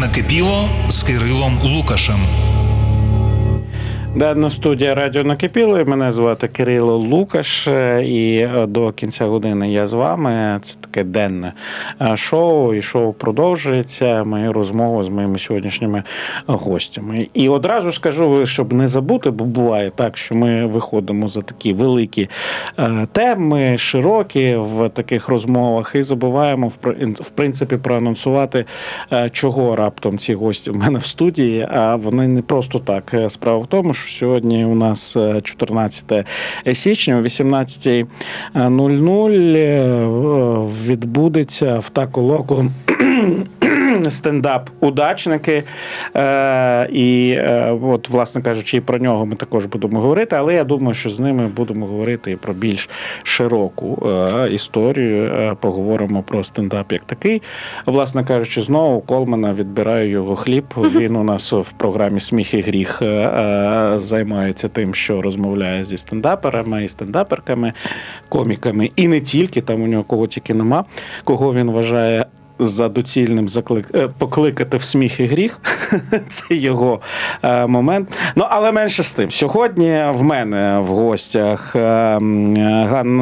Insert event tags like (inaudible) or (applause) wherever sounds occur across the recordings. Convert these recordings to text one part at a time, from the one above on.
Накипіло з Кирилом Лукашем. Дана студія Радіо Накипіло. Мене звати Кирило Лукаш, е, і е, до кінця години я з вами. Це таке денне е, шоу, і шоу продовжується. Мої розмови з моїми сьогоднішніми гостями. І одразу скажу, щоб не забути, бо буває так, що ми виходимо за такі великі е, теми, широкі в таких розмовах, і забуваємо в принципі проанонсувати, е, чого раптом ці гості в мене в студії. А вони не просто так. Справа в тому, що сьогодні у нас е, 14 січня о 18.00 е, відбудеться. В таку локу стендап удачники. Е, і е, от, власне кажучи, і про нього ми також будемо говорити, але я думаю, що з ними будемо говорити і про більш широку е, історію. Е, поговоримо про стендап як такий. Власне кажучи, знову Колмана відбираю його хліб. Він у нас в програмі Сміх і гріх е, е, займається тим, що розмовляє зі стендаперами і стендаперками, коміками, і не тільки там у нього кого тільки нема, кого він вважає за доцільним заклик... е, покликати в сміх і гріх. (laughs) Це його е, момент. Ну, але менше з тим. Сьогодні в мене в гостях е, Ган...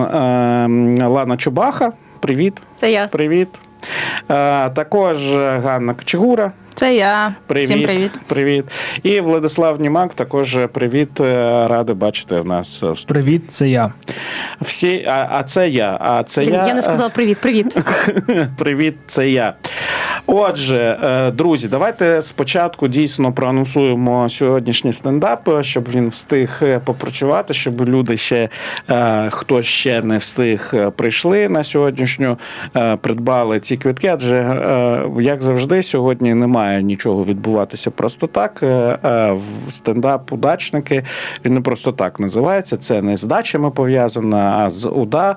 Лана Чубаха. Привіт. Це я. Привіт. Також Ганна Кочегура. Це я. Привіт. Всім привіт. Привіт. І Владислав Німак. Також привіт. Е, Радий бачити в нас. Привіт, це я. Всі, а, а це я. А це Блін, я. я не сказала привіт, привіт. (laughs) Привіт, це я. Отже, е, друзі, давайте спочатку дійсно проанонсуємо сьогоднішній стендап, щоб він встиг е, попрацювати, щоб люди ще е, хто ще не встиг е, прийшли на сьогоднішню, е, придбали ці квитки. Адже е, як завжди, сьогодні немає нічого відбуватися просто так. Е, е, В стендап удачники він не просто так називається. Це не з дачами пов'язано, а з УДА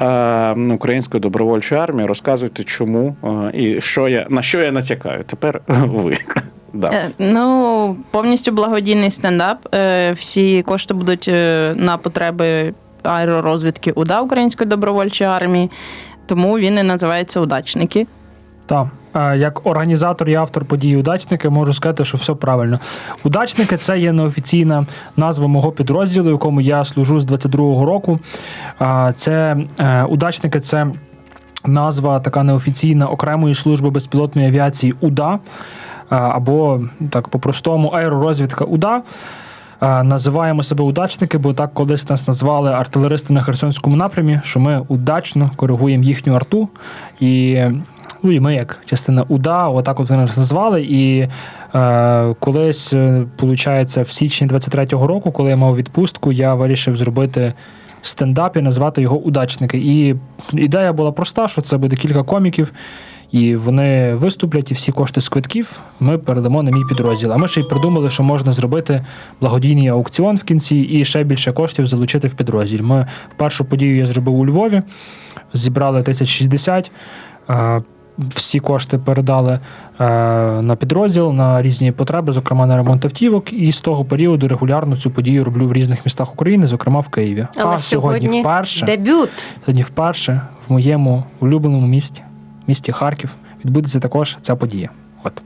е, Української добровольчої армії. Розказуйте, чому і що я на що я натякаю. Тепер (laughs) ви. Да. Ну, повністю благодійний стендап. Всі кошти будуть на потреби аеророзвідки УДА Української добровольчої армії. Тому він і називається Удачники. Та е, як організатор і автор події удачники можу сказати, що все правильно. Удачники це є неофіційна назва мого підрозділу, якому я служу з 22-го року. Це е, удачники це назва така неофіційна окремої служби безпілотної авіації УДА. Або так по-простому аеророзвідка УДА. Називаємо себе удачники, бо так колись нас назвали артилеристи на Херсонському напрямі, що ми удачно коригуємо їхню арту. І, ну, і ми, як частина УДА, отак от вони нас назвали. І е, колись, виходить, в січні 23-го року, коли я мав відпустку, я вирішив зробити стендап і назвати його удачники. І ідея була проста, що це буде кілька коміків. І вони виступлять, і всі кошти з квитків ми передамо на мій підрозділ. А ми ще й придумали, що можна зробити благодійний аукціон в кінці і ще більше коштів залучити в підрозділ. Ми першу подію я зробив у Львові, зібрали 1060. Всі кошти передали е, на підрозділ на різні потреби, зокрема на ремонт автівок. І з того періоду регулярно цю подію роблю в різних містах України, зокрема в Києві. Але а сьогодні сьогодні вперше Дебют. Сьогодні вперше в моєму улюбленому місті, місті Харків, відбудеться також ця подія. От.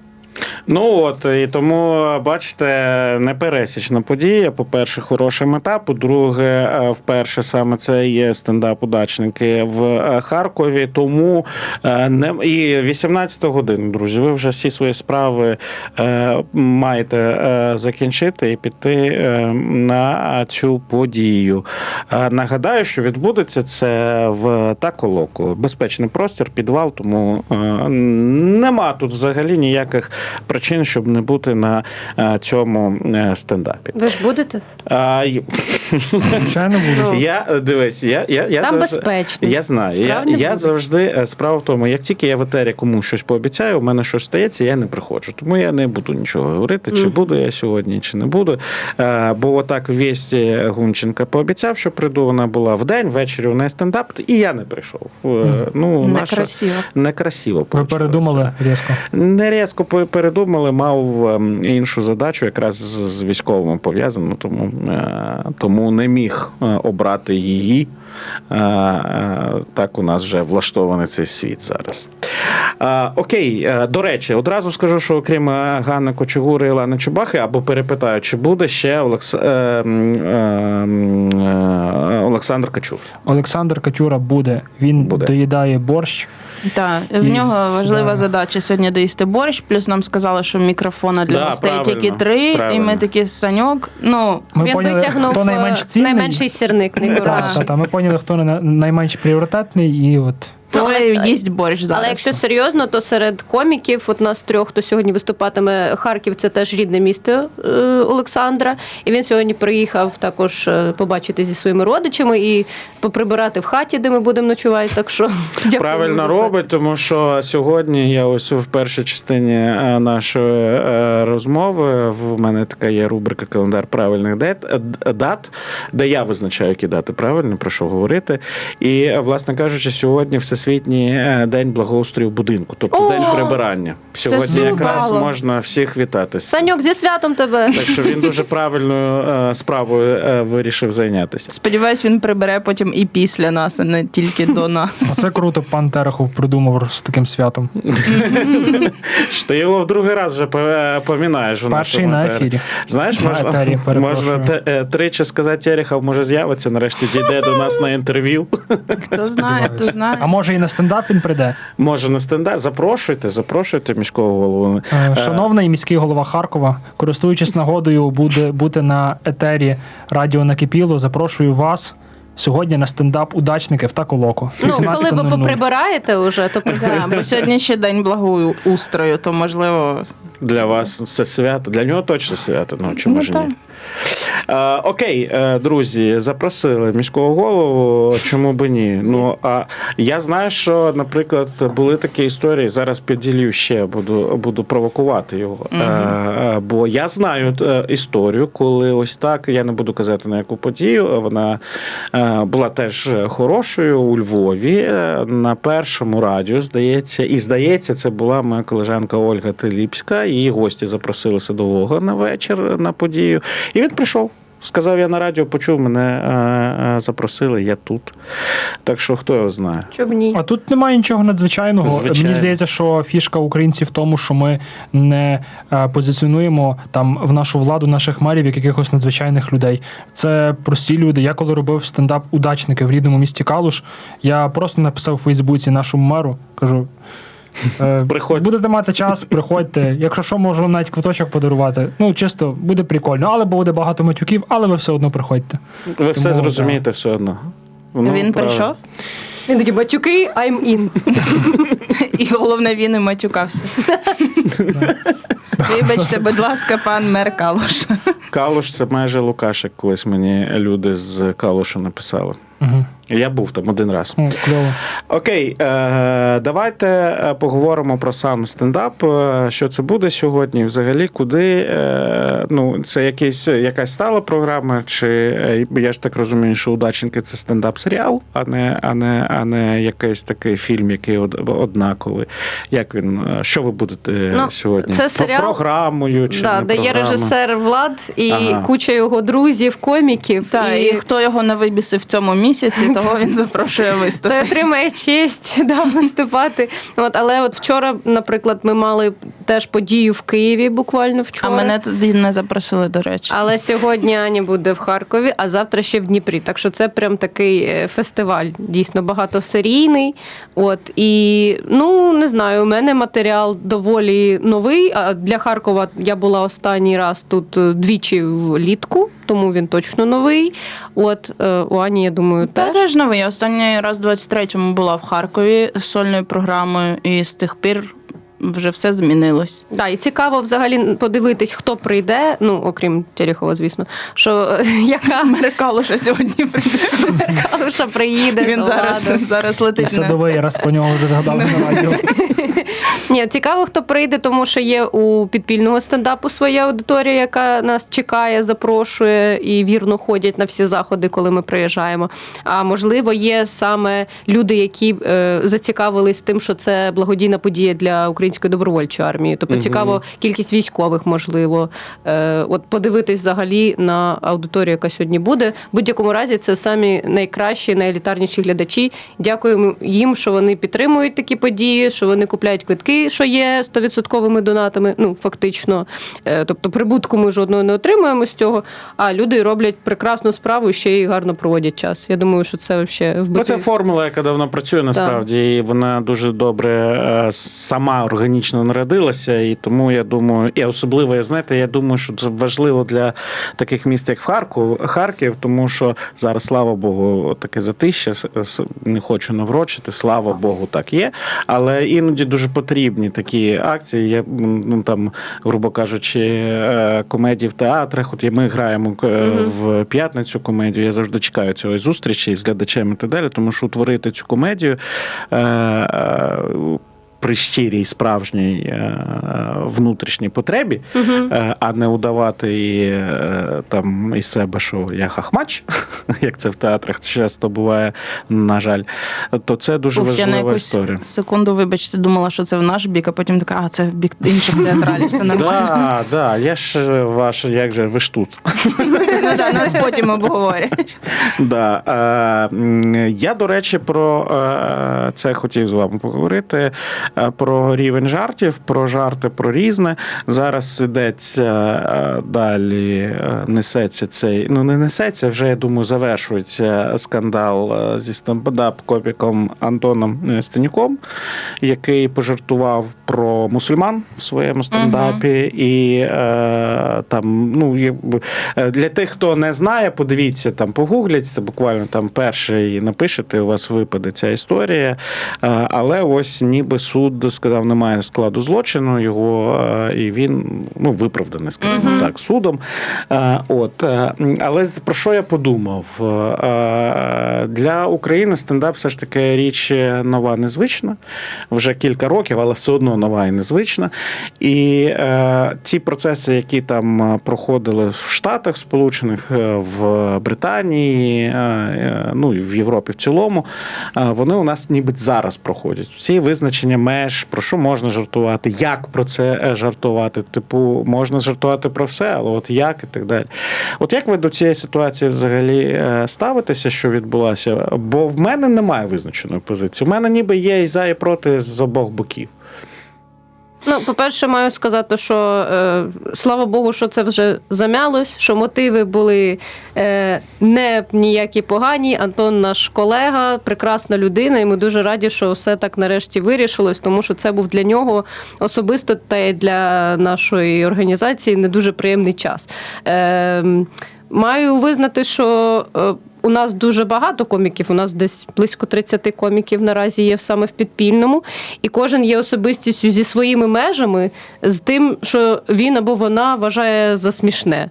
Ну от і тому бачите, непересічна подія. По-перше, хороша мета. По-друге, е, вперше саме це є стендап удачники в е, Харкові. Тому е, не і 18 годин, друзі. Ви вже всі свої справи маєте закінчити і піти на цю подію. Нагадаю, що відбудеться це в Таколоку. Безпечний простір, підвал, тому нема тут взагалі ніяких причин, щоб не бути на е, цьому е, стендапі. Ви ж будете? А, Звичайно буде. Ну, (laughs) я е, дивись, я, я, я Там завжди- безпечно. Я знаю. Я, Справ не я завжди справа в тому, як тільки я в етері комусь щось пообіцяю, у мене щось стається, я не приходжу. Тому я не буду нічого говорити, чи буду я сьогодні, чи не буду. Е, Бо отак вісті Гунченка пообіцяв, що прийду. Вона була в день, ввечері у неї стендап, і я не прийшов. Е, Ну, наша Некрасиво. некрасиво. Ви передумали різко. Не різко пе- передумав. думали, мав ем, іншу задачу, якраз з, військовими пов'язану, тому, е, тому не міг е, обрати її. Е, Так у нас вже влаштований цей світ зараз. Окей, до речі, одразу скажу, що окрім Ганни Кочугури і Лани Чубахи, або перепитаю, чи буде ще Олекс... Олександр Качур. Олександр Качура буде. Він Буде. доїдає борщ. Так, в І нього важлива задача сьогодні доїсти борщ. Плюс нам сказали, що мікрофона для Да, гостей правильно, тільки три, і правильно. ми такі саньок. Ну Ми Він поняли, витягнув хто е, найменш цінний. найменший сірник. Так, найдорожчий. та, та, ми поняли, хто на- найменш пріоритетний, і от то але- їсть борщ зараз. Але якщо серйозно, то серед коміків, от нас трьох, хто сьогодні виступатиме, Харків це теж рідне місто е, Олександра. І він сьогодні приїхав також е, побачити зі своїми родичами і поприбирати в хаті, де ми будемо ночувати. Так що (laughs) дякую Правильно за це. робить, тому що сьогодні я ось в першій частині е, нашої розмови. В мене така є рубрика Календар правильних дат, де я визначаю, які дати правильно, про що говорити. І, власне кажучи, сьогодні Всесвітній е, день благоустрою будинку, тобто О! день прибирання. Це Сьогодні якраз можна всіх вітати. Саньок, зі святом тебе! Так що він дуже правильною е, справою е, вирішив зайнятися. Сподіваюсь, він прибере потім і після нас, а не тільки до нас. оце круто, пан Терехов придумав з таким святом. Що ти його в другий раз вже помінаєш. Перший на ефірі. Знаєш, можна, можна тричі сказати Терехов, може з'явиться, нарешті дійде до нас на інтерв'ю. Хто знає, хто знає. А може і на стендап він прийде. Може на стендап. Запрошуйте, запрошуйте міського голову. Е, Шановний міський голова Харкова, користуючись нагодою буде бути на етері Радіо Накипіло, запрошую вас сьогодні на стендап удачники в Таколоко. Ну, коли ви поприбираєте вже, то (laughs) Да, бо сьогодні ще день благоустрою, то можливо. Для вас це свято. Для нього точно свято. Ну чому Ну, ж так. ні? Е, окей, е, друзі, запросили міського голову. Чому би ні? Ну а я знаю, що, наприклад, були такі історії. Зараз підділю ще буду, буду провокувати його. Е, е, бо я знаю історію, коли ось так, я не буду казати на яку подію. Вона е, була теж хорошою у Львові на першому радіо, здається, і здається, це була моя колежанка Ольга Теліпська. Її гості запросили садового на вечір на подію. І він прийшов. Сказав, я на радіо почув, мене е, е, запросили, я тут. Так що хто його знає. щоб ні. А тут немає нічого надзвичайного. Звичайно. Мені здається, що фішка українців в тому, що ми не е, позиціонуємо там в нашу владу наших мерів як якихось надзвичайних людей. Це прості люди. Я коли робив стендап удачники в рідному місті Калуш, я просто написав у Фейсбуці нашому меру, кажу. Е, (laughs) Приходь. Будете мати час, приходьте. Якщо що, можу навіть квиточок подарувати. Ну, чисто буде прикольно, але буде багато матюків, але ви все одно приходьте. Ви все Тому, зрозумієте все одно. Ну, він правильно. прийшов, Він такий батюки, I'm in. і головне, він і матюкався. (laughs) Вибачте, будь ласка, пан мер Калуш. Калуш це майже Лукашик, колись мені люди з Калуша написали. Угу. Я був там один раз. Кльово. Окей, е, давайте е, поговоримо про сам стендап. Е, Що це буде сьогодні? Взагалі, куди? Е, ну, це якийсь, якась стала програма, чи я ж так розумію, що удачники це стендап-серіал, а не, а не, а не якийсь такий фільм, який однаковий. Як він? Що ви будете Ну, сьогодні? це серіал, програмою чи Да, не де є режисер Влад і Ага. куча його друзів, коміків. Так, і хто його не вибісив в цьому місяці, (laughs) того він запрошує виступити. отримає честь (laughs) да, виступати. От, але от вчора, наприклад, ми мали теж подію в Києві буквально вчора. А мене тоді не запросили, до речі. Але сьогодні Аня буде в Харкові, а завтра ще в Дніпрі. Так що це прям такий е, фестиваль, дійсно багатосерійний. От і ну не знаю, у мене матеріал доволі новий. А для Харкова я була останній раз тут е, двічі влітку, тому він точно новий. От е, у Ані, я думаю, Та теж. теж новий. Я останній раз в 23-му була в Харкові з сольною програмою, і з тих пір вже все змінилось. Да, і цікаво взагалі подивитись, хто прийде. Ну окрім Терехова, звісно, що (laughs) яка Меркалуша сьогодні прийде. Калуша приїде. Він зараз, зараз летить. садовий, раз про нього вже згадали на радіо. (laughs) Ні, цікаво, хто прийде, тому що є у підпільного стендапу своя аудиторія, яка нас чекає, запрошує і вірно ходять на всі заходи, коли ми приїжджаємо. А можливо, є саме люди, які е, зацікавились тим, що це благодійна подія для українських. Української добровольчої армії. Тобто Мгм. цікаво кількість військових, можливо. Е, От подивитись взагалі на аудиторію, яка сьогодні буде. В будь-якому разі це самі найкращі, найлітарніші глядачі. Дякуємо їм, що вони підтримують такі події, що вони купляють квитки, що є 100% донатами. Ну фактично, Е, тобто прибутку ми жодного не отримуємо з цього. А люди роблять прекрасну справу ще й гарно проводять час. Я думаю, що це взагалі Ну, вбити. це формула, яка давно працює насправді, і вона дуже добре е, сама органічно народилася. І тому я думаю, і особливо, я знаєте, я думаю, що це важливо для таких міст, як Харків, Харків, тому що зараз, слава Богу, таке затища. Не хочу наврочити, слава Богу, так є. Але іноді дуже потрібні такі акції. Я ну там, грубо кажучи, е, комедії в театрах. От ми граємо е, в п'ятницю комедію. Я завжди чекаю цієї зустрічі з глядачами і так далі, тому що утворити цю комедію. При щирій справжній е, внутрішній потребі, е, а не удавати і, е, там із себе, що я хахмач, (laughs) як це в театрах часто буває, на жаль, то це дуже Ух, я на важлива історія. секунду, вибачте, думала, що це в наш бік, а потім така, а це в бік інших театралів, все нормально. Да, да, я ж ваш, як же ви ж тут. (laughs) Ну да, нас потім обговорять. Да. Я, до речі, про це хотів з вами поговорити. Е, Про рівень жартів, про жарти, про різне. Зараз ідеться е, далі, е, несеться цей. Ну, не несеться, вже я думаю, завершується скандал зі стендап-коміком Антоном е, Станюком, який пожартував про мусульман в своєму стендапі. І е, там, ну, для тих, хто не знає, подивіться там, погуглять, це буквально там перший напишете, у вас випаде ця історія. Е, Але ось ніби суд сказав, немає складу злочину його, е, і він ну, виправданий, скажімо так, судом. Е, От, е, але про що я подумав? Для України стендап все ж таки річ нова, незвична. Вже кілька років, але все одно нова і незвична. І ці процеси, які там проходили в Штатах Сполучених, в Британії, ну і в Європі в цілому, вони у нас ніби зараз проходять. Всі визначення меж, про що можна жартувати, як про це е, жартувати. Типу, можна жартувати про все, але от як і так далі. От як ви до цієї ситуації взагалі е, ставитеся, що відбулася? Бо в мене немає визначеної позиції. У мене ніби є і за, і проти з обох боків. Ну, по-перше, маю сказати, що е, слава Богу, що це вже замялось, що мотиви були е, не ніякі погані. Антон наш колега, прекрасна людина, і ми дуже раді, що все так нарешті вирішилось, тому що це був для нього особисто та й для нашої організації не дуже приємний час. Е, маю визнати, що. е, у нас дуже багато коміків. У нас десь близько 30 коміків наразі є саме в підпільному, і кожен є особистістю зі своїми межами, з тим, що він або вона вважає за смішне.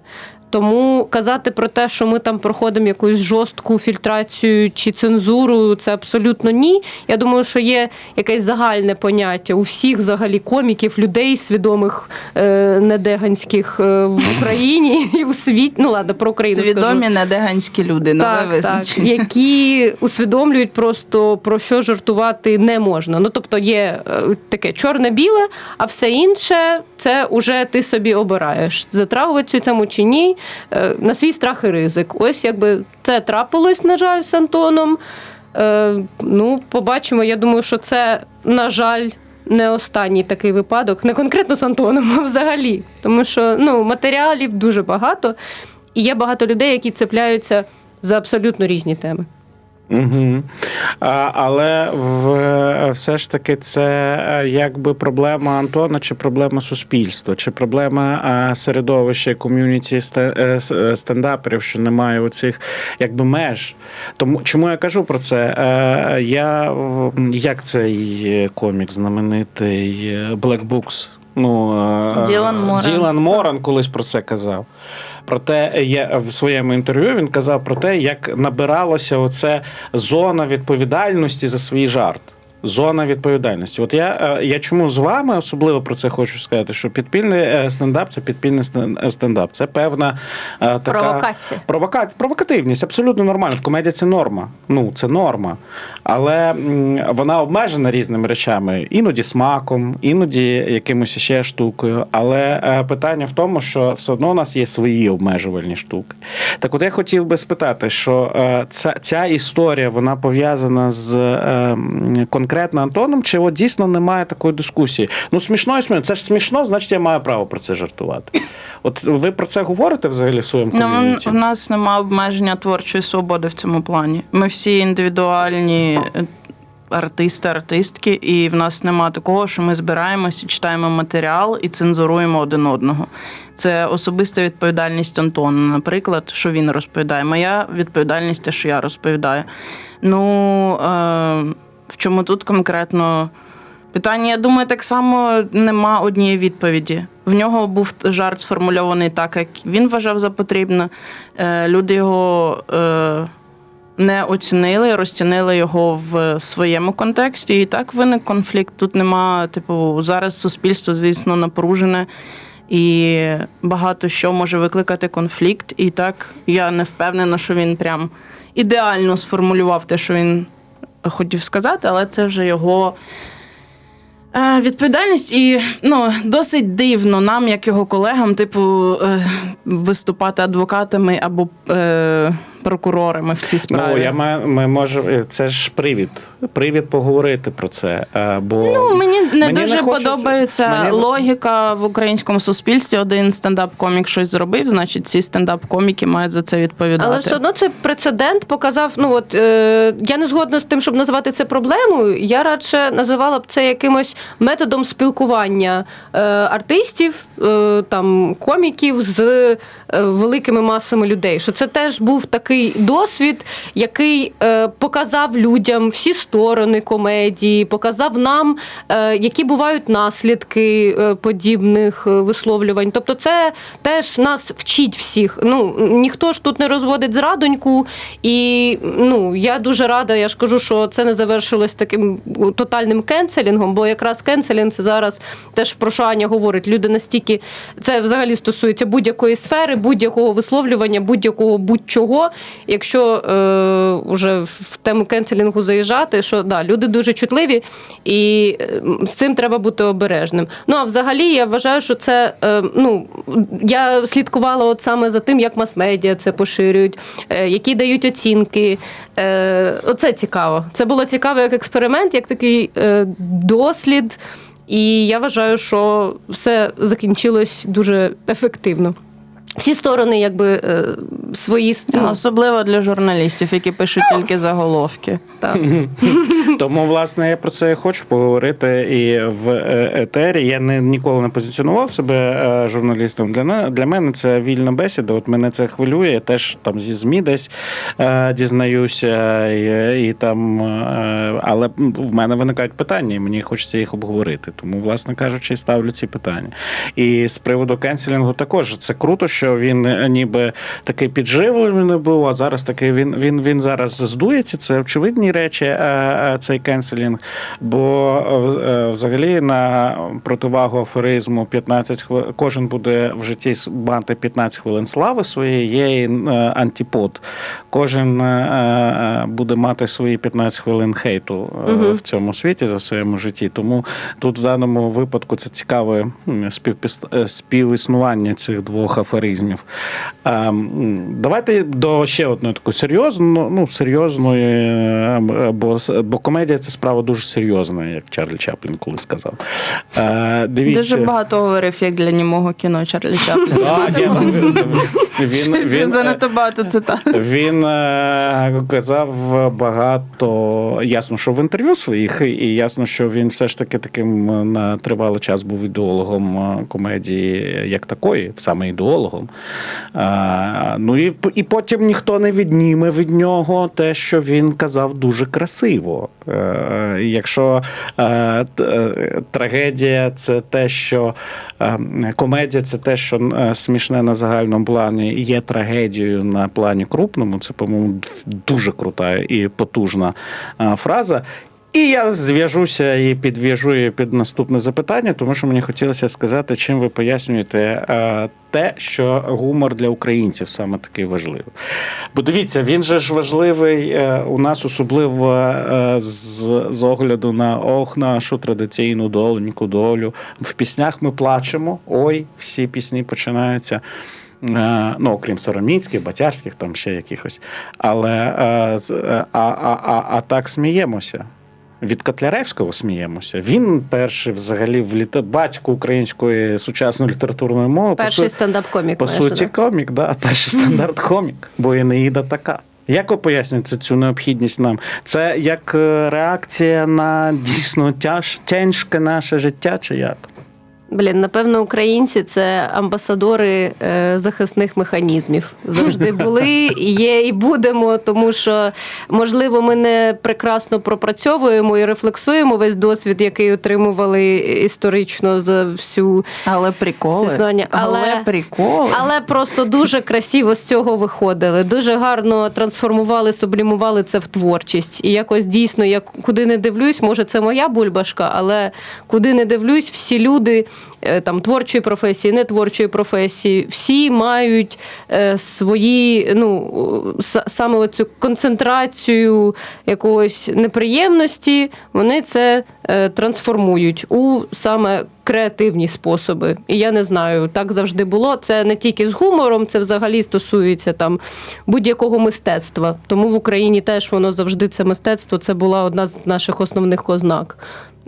Тому казати про те, що ми там проходимо якусь жорстку фільтрацію чи цензуру, це абсолютно ні. Я думаю, що є якесь загальне поняття у всіх взагалі коміків, людей свідомих е, недеганських е, в (laughs) Україні і у світі. Ну ладно, про Україну скажу Свідомі недеганські люди, нове так, так, які усвідомлюють просто про що жартувати не можна. Ну тобто є е, таке чорне-біле, а все інше це уже ти собі обираєш. Затравувати цьому чи ні, на свій страх і ризик. Ось якби це трапилось, на жаль, з Антоном. Е, Ну, побачимо. Я думаю, що це, на жаль. Не останній такий випадок, не конкретно з Антоном, а взагалі. Тому що ну, матеріалів дуже багато, і є багато людей, які цепляються за абсолютно різні теми. Угу. А, але в, все ж таки це е, якби проблема Антона, чи проблема суспільства, чи проблема а, середовища ком'юніті е, е, стендаперів, що немає оцих якби меж. Тому чому я кажу про це? Е, Я як цей комік знаменитий е, Black Books? Ну, е, Ділан Моран. Ділан Моран колись про це казав. Проте я в своєму інтерв'ю він казав про те, як набиралося оце зона відповідальності за свій жарт. Зона відповідальності. От я, е, я чому з вами особливо про це хочу сказати, що підпільний е, стендап це підпільний е, стендап. Це певна така Провокація. Провока... Провокативність, абсолютно нормально. В комедії це норма. Ну, це норма. Але вона обмежена різними речами, іноді смаком, іноді якимось ще штукою. Але питання в тому, що все одно у нас є свої обмежувальні штуки. Так, от я хотів би спитати, що ця, ця історія вона пов'язана з м, конкретно Антоном, чи от дійсно немає такої дискусії? Ну, смішно і смішно. Це ж смішно, значить я маю право про це жартувати. От ви про це говорите взагалі в своєму Ну, ком'юніті? в нас немає обмеження творчої свободи в цьому плані. Ми всі індивідуальні е, артисти, артистки, і в нас нема такого, що ми збираємося, читаємо матеріал і цензуруємо один одного. Це особиста відповідальність Антона, наприклад, що він розповідає. Моя відповідальність, те, що я розповідаю. Ну е, в чому тут конкретно Питання, я думаю, так само нема однієї відповіді. В нього був жарт сформульований так, як він вважав за потрібне. Е, Люди його е, не оцінили, розцінили його в своєму контексті. І так виник конфлікт. Тут нема, типу, зараз суспільство, звісно, напружене. І багато що може викликати конфлікт. І так я не впевнена, що він прям ідеально сформулював те, що він хотів сказати, але це вже його Е, Відповідальність. І ну досить дивно нам, як його колегам, типу, е, виступати адвокатами або е, прокурорами в цій справі. Ну, я ма- ми можемо. Це ж привід. Привід поговорити про це. е, Бо Ну, мені не Мені дуже не подобається мені- логіка в українському суспільстві. Один стендап-комік щось зробив, значить, ці стендап-коміки мають за це відповідати. Але все одно цей прецедент показав. Ну от е, я не згодна з тим, щоб називати це проблемою. Я радше називала б це якимось методом спілкування е, артистів, е, там коміків з е, великими масами людей. Що це теж був такий досвід, який е, показав людям всі сторони комедії, показав нам, е, які бувають наслідки е, подібних е, висловлювань. Тобто, це теж нас вчить всіх. Ну ніхто ж тут не розводить зрадоньку, і ну я дуже рада. Я ж кажу, що це не завершилось таким тотальним кенселінгом, бо якраз кенселінг це зараз теж про що Аня говорить. Люди настільки це взагалі стосується будь-якої сфери, будь-якого висловлювання, будь-якого будь-чого. Якщо е, вже в тему кенселінгу заїжджати, що да, люди дуже чутливі, і з цим треба бути обережним. Ну а взагалі я вважаю, що це е, ну я слідкувала от саме за тим, як мас-медіа це поширюють, е, які дають оцінки. Е, Оце цікаво. Це було цікаво як експеримент, як такий е, дослід. І я вважаю, що все закінчилось дуже ефективно. Всі сторони, якби е, свої Ну, ну, особливо для журналістів, які пишуть тільки заголовки. так. (laughs) Тому, власне, я про це і хочу поговорити і в е, етері. Я не ніколи не позиціонував себе е, журналістом. Для для мене це вільна бесіда. От мене це хвилює. Я теж там зі ЗМІ десь е, дізнаюся, і, і там, е, але в мене виникають питання, і мені хочеться їх обговорити. Тому, власне кажучи, ставлю ці питання. І з приводу кенселінгу також це круто, що він е, ніби такий підживлений був, а зараз такий він, він, він зараз здується. Це очевидні речі, е, е, цей кенселінг. Бо взагалі на противагу афоризму 15 хвилин, кожен буде в житті мати 15 хвилин слави своєї, є і антипод. Кожен буде мати свої 15 хвилин хейту Мгм. в цьому світі за своєму житті. Тому тут в даному випадку це цікаве співпіс- співіснування цих двох афоризмів. А, м, давайте до ще одної такої серйозної, ну серйозної, е, бо, бо комедія це справа дуже серйозна, як Чарлі Чаплін коли сказав. Е, дивіться. Дуже багато говорив, як для німого кіно Чарлі Чаплін. (laughs) Він, він, занадто багато цитат. він е, казав багато ясно, що в інтерв'ю своїх, і ясно, що він все ж таки таким е, на тривалий час був ідеологом е, комедії як такої, саме ідеологом. Е, Ну і, і потім ніхто не відніме від нього те, що він казав дуже красиво. Е, Якщо е, е, трагедія це те, що е, комедія це те, що смішне на загальному плані є трагедією на плані крупному. Це, по-моєму, дуже крута і потужна е, фраза. І я зв'яжуся і підв'яжу її під наступне запитання, тому що мені хотілося сказати, чим ви пояснюєте е, те, що гумор для українців саме такий важливий. Бо дивіться, він же ж важливий е, у нас, особливо е, з, з огляду на ох, нашу традиційну доленьку долю. В піснях ми плачемо. Ой, всі пісні починаються. Ну, окрім сороміцьких, батярських, там ще якихось. Але а, а, а, а так сміємося. Від Котляревського сміємося. Він перший взагалі в літа... батько української сучасної літературної мови. по Перший су- стендап-комік. по суті, да? комік, да, перший стандарт (laughs) комік, бо Енеїда така. Як ви пояснюєте цю необхідність нам? Це як е, реакція на дійсно тяж, тяжке наше життя, чи як? Блін, напевно, українці це амбасадори е, захисних механізмів. Завжди (laughs) були, є і будемо, тому що можливо ми не прекрасно пропрацьовуємо і рефлексуємо весь досвід, який отримували історично за всю Але приколи. Але, Але- приколи. Але просто дуже красиво з цього виходили. Дуже гарно трансформували, сублімували це в творчість. І якось дійсно, як куди не дивлюсь, може, це моя бульбашка, але куди не дивлюсь, всі люди там творчої професії, не творчої професії, всі мають е, свої, ну саме оцю концентрацію якогось неприємності. Вони це е, трансформують у саме креативні способи. І я не знаю, так завжди було. Це не тільки з гумором, це взагалі стосується там будь-якого мистецтва. Тому в Україні теж воно завжди це мистецтво. Це була одна з наших основних ознак.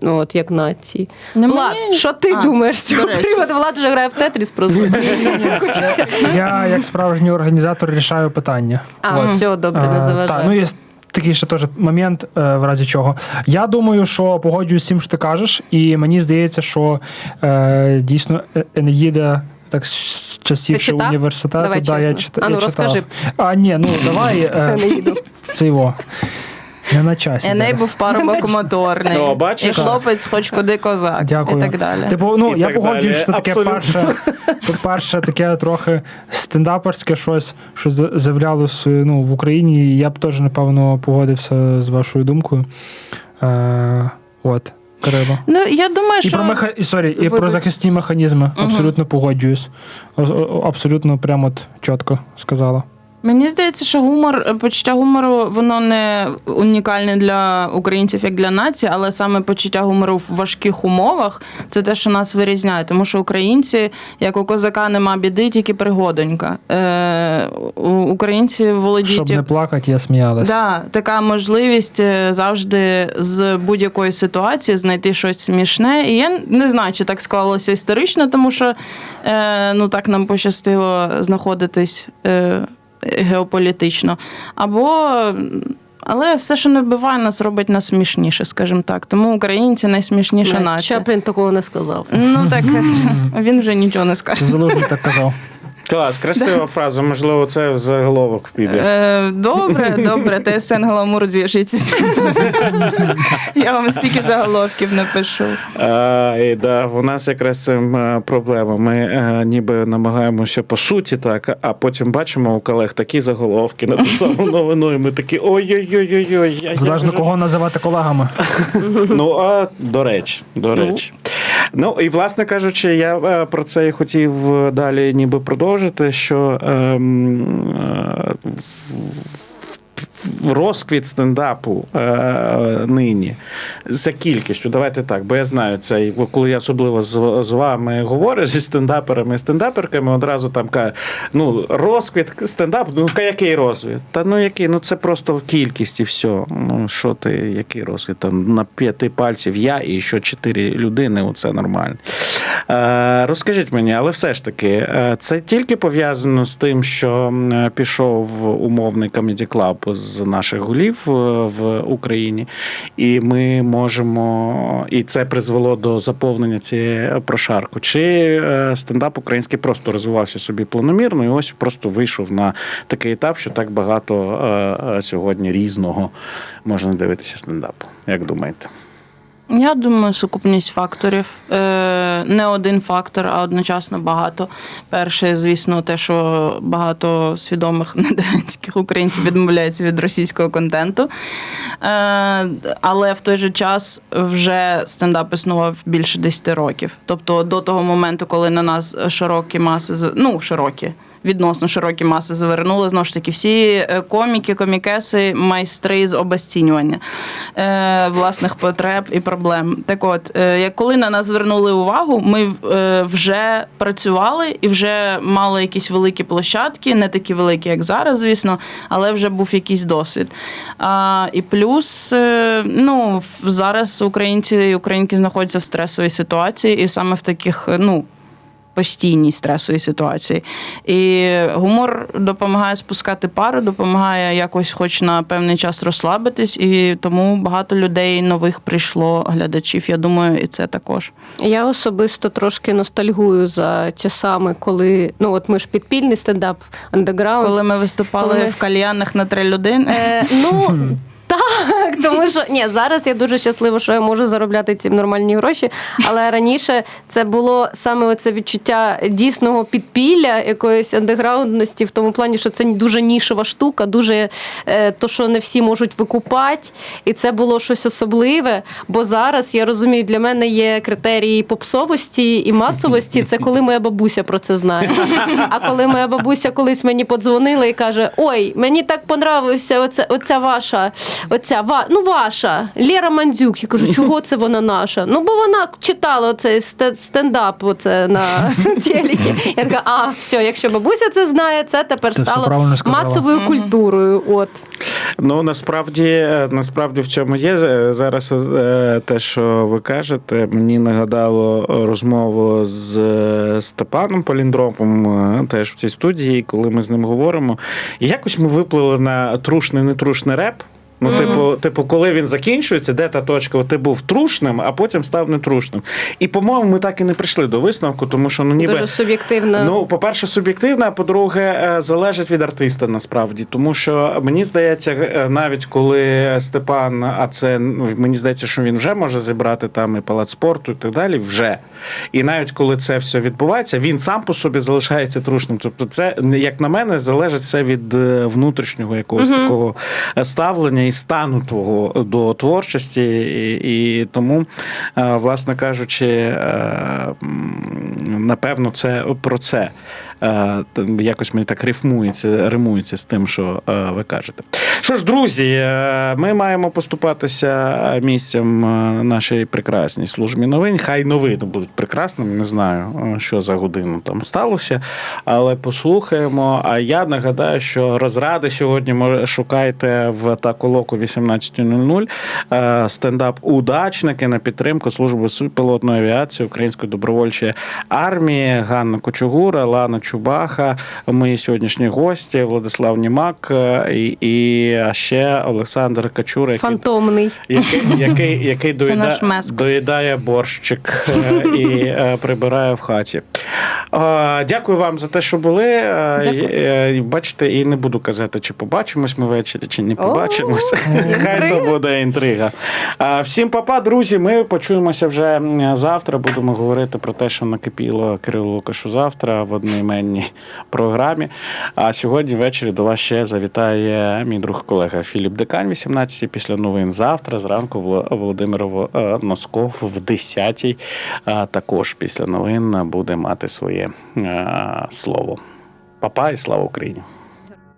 Ну, от як нації. Ну, Влад, мені- що ти А, думаєш з цього приводу? Влад вже грає в Тетріс просто. (laughs) Хочеться. Я, як справжній організатор, рішаю питання. А, все, добре, не Е. Так, ну є такий ще теж момент, е, в разі чого. Я думаю, що погоджуюсь з цим, що ти кажеш, і мені здається, що е, дійсно Е- Енеїда. Так з часів Ти ще читав? університету, Давай да, я, чесно. чита, А ну, я читав. розкажи. А, ні, ну давай е, (laughs) Не їду. це його. Не на часі. Еней зараз. був парубок моторний. (laughs) Бачиш? І хлопець, хоч куди козак. Дякую. І так далі. Типу, ну І я так погоджуюсь, далі. що це таке Абсолютно. перше, перше таке трохи стендаперське щось, що з- з'являлось ну, в Україні. І я б теж, напевно, погодився з вашою думкою. Е, от, Кирило. Ну, я думаю, І що... про меха... і, sorry, і Вибач. про захисні механізми. Абсолютно погоджуюсь. О- о- Абсолютно прямо от чітко сказала. Мені здається, що гумор, почуття гумору, воно не унікальне для українців як для нації, але саме почуття гумору в важких умовах це те, що нас вирізняє. Тому що українці, як у козака, нема біди, тільки пригодонька. Е, українці володіють Щоб не плакати, я сміялась. Да, така можливість е, завжди з будь-якої ситуації знайти щось смішне. І я не знаю, чи так склалося історично, тому що е, ну так нам пощастило знаходитись е, геополітично. Або. Але все, що не вбиває нас, робить нас смішніше, скажімо так. Тому українці найсмішніша нація. Чаплін такого не сказав. Ну так він вже нічого не скаже. Залужний так казав. Клас, красива фраза, можливо, це в заголовок піде. Е, добре, добре, ТСН Гламур зв'яжіться. Я вам стільки заголовків напишу. А, і, да, у нас якраз цим е, проблема. Ми е, ніби намагаємося по суті, так, а потім бачимо у колег такі заголовки на ту (laughs) саму новину, і ми такі ой-ой-ой-ой. я- я Залежно вже- кого називати колегами. (laughs) Ну, а до речі, до речі. Ну і власне кажучи, я е, про це і хотів е, далі ніби продовжити, що ем, е, в- розквіт стендапу е, нині за кількістю. Давайте так, бо я знаю це, коли я особливо з, з вами говорю зі стендаперами і стендаперками, одразу там кажуть, ну, розквіт стендап, ну який розквіт? Та ну який? Ну це просто кількість і все. Ну що ти, який розквіт? Там на п'яти пальців я і ще чотири людини, оце нормально. Е, розкажіть мені, але все ж таки, е, це тільки пов'язано з тим, що пішов умовний Comedy Club з наших голів е, в Україні, і ми можемо, і це призвело до заповнення цієї прошарку. Чи е, стендап український просто розвивався собі планомірно, і ось просто вийшов на такий етап, що так багато е, сьогодні різного можна дивитися стендапу. Як думаєте? Я думаю, сукупність факторів. Е, Не один фактор, а одночасно багато. Перше, звісно, те, що багато свідомих (laughs) недоганських українців відмовляються від російського контенту. Е, Але в той же час вже стендап існував більше 10 років. Тобто до того моменту, коли на нас широкі маси, ну, широкі. Відносно широкі маси завернули знову ж таки всі е, коміки, комікеси, майстри з обесцінювання е, власних потреб і проблем. Так от, е, як коли на нас звернули увагу, ми е, вже працювали і вже мали якісь великі площадки, не такі великі, як зараз, звісно, але вже був якийсь досвід. А, і плюс, ну, зараз українці і українки знаходяться в стресовій ситуації, і саме в таких, ну постійній стресовій ситуації. І гумор допомагає спускати пару, допомагає якось, хоч на певний час розслабитись, і тому багато людей нових прийшло глядачів. Я думаю, і це також. Я особисто трошки ностальгую за часами, коли ну от ми ж підпільний стендап андеграунд. Коли ми виступали Коли ми- в кальянах на три людини. Е, ну. (laughs) Так, тому що ні, зараз я дуже щаслива, що я можу заробляти ці нормальні гроші. Але раніше це було саме оце відчуття дійсного підпілля, якоїсь андеграундності, в тому плані, що це дуже нішова штука, дуже е, то, що не всі можуть викупати, і це було щось особливе. Бо зараз я розумію, для мене є критерії попсовості і масовості. Це коли моя бабуся про це знає. А коли моя бабуся колись мені подзвонила і каже: Ой, мені так понравився оця, оця ваша, оця ва, ну ваша Лєра Мандзюк. Я кажу, чого це вона наша? Ну бо вона читала оцей стендап оце на (laughs) телекі. Я така, а все, якщо бабуся це знає, це тепер Ти стало масовою культурою. От. Ну насправді, е, насправді в цьому є е, зараз е, те, що ви кажете, мені нагадало розмову з Степаном Поліндропом, теж в цій студії, коли ми з ним говоримо. І якось ми виплили на трушний, нетрушний реп. Ну, типу, типу, коли він закінчується, де та точка, ти був трушним, а потім став нетрушним. І, по-моєму, ми так і не прийшли до висновку, тому що ну ніби Дуже суб'єктивно. Ну, по-перше, суб'єктивно, а по-друге, е, залежить від артиста насправді. Тому що мені здається, е, навіть коли Степан, а це ну, мені здається, що він вже може зібрати там і палац спорту, і так далі, вже. І навіть коли це все відбувається, він сам по собі залишається трушним. Тобто, це, як на мене, залежить все від е, внутрішнього якогось такого е, ставлення стану твого до творчості. І, і тому, е, власне кажучи, е, напевно, це про це. Е, Якось мені так рифмується, римується з тим, що е, ви кажете. Що ж, друзі, е, ми маємо поступатися місцем е, нашій прекрасній службі новин. Хай новини будуть прекрасними. Не знаю, що за годину там сталося, але послухаємо. А я нагадаю, що розради сьогодні шукайте в Таколоку 18.00 е, стендап удачники на підтримку служби пілотної авіації Української добровольчої армії Ганна Кочугура, Лана Чубаха. Мої сьогоднішні гості Владислав Німак е, і, і а ще Олександр Качура, який, Фантомний. який, який, який (laughs) доїда, доїдає борщик е, і е, прибирає в хаті. Дякую вам за те, що були. Дякую. Бачите, і не буду казати, чи побачимось ми ввечері, чи не побачимось. (laughs) Хай то буде інтрига. Всім папа, друзі. Ми почуємося вже завтра. Будемо говорити про те, що накипіло Кирилу Лукашу завтра в одноіменній програмі. А сьогодні ввечері до вас ще завітає мій друг колега Філіп Декань, 18 після новин. Завтра зранку Володимир е, Носков в 10-й. також після новин буде мати своє е, слово. Папа і слава Україні!